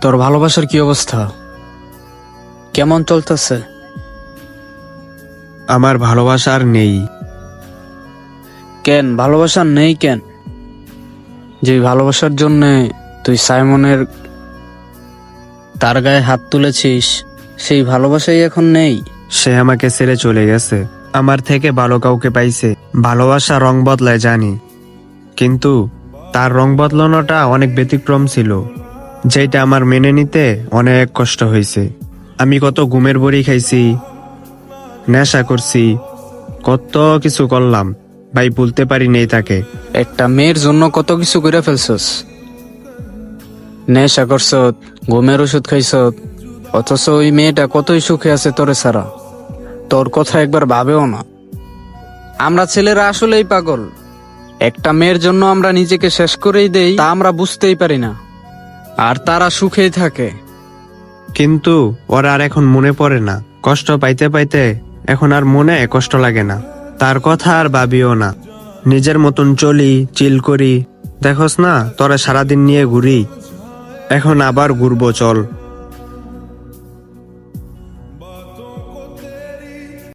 তোর ভালোবাসার কি অবস্থা? কেমন চলতেছে? আমার ভালোবাসা আর নেই। কেন? ভালোবাসা নেই কেন? যে ভালোবাসার জন্য তুই সাইমনের তার গায়ে হাত তুলেছিস সেই ভালোবাসাই এখন নেই। সে আমাকে ছেড়ে চলে গেছে। আমার থেকে ভালো কাউকে পাইছে। ভালোবাসা রং বদলায় জানি। কিন্তু তার রং বদলানোটা অনেক ব্যতিক্রম ছিল। যেটা আমার মেনে নিতে অনেক কষ্ট হয়েছে। আমি কত ঘুমের বড়ি খাইছি, নেশা করছি, কত কিছু করলাম, ভাই বলতে পারি নেই তাকে। একটা মেয়ের জন্য কত কিছু করে ফেলছস? নেশা করছ ঘুমের ওষুধ খাইছ অথচ ওই মেয়েটা কতই সুখে আছে তোরে ছাড়া। তোর কথা একবার ভাবেও না। আমরা ছেলেরা আসলেই পাগল। একটা মেয়ের জন্য আমরা নিজেকে শেষ করেই দেই, তা আমরা বুঝতেই পারি না। আর তারা সুখেই থাকে। কিন্তু ওরা আর এখন মনে পড়ে না। কষ্ট পাইতে পাইতে এখন আর মনে কষ্ট লাগে না। তার কথা আর ভাবিও না। নিজের মতন চলি, চিল করি। দেখোস না, তোরা সারাদিন নিয়ে ঘুরি। এখন আবার ঘুরবো, চল।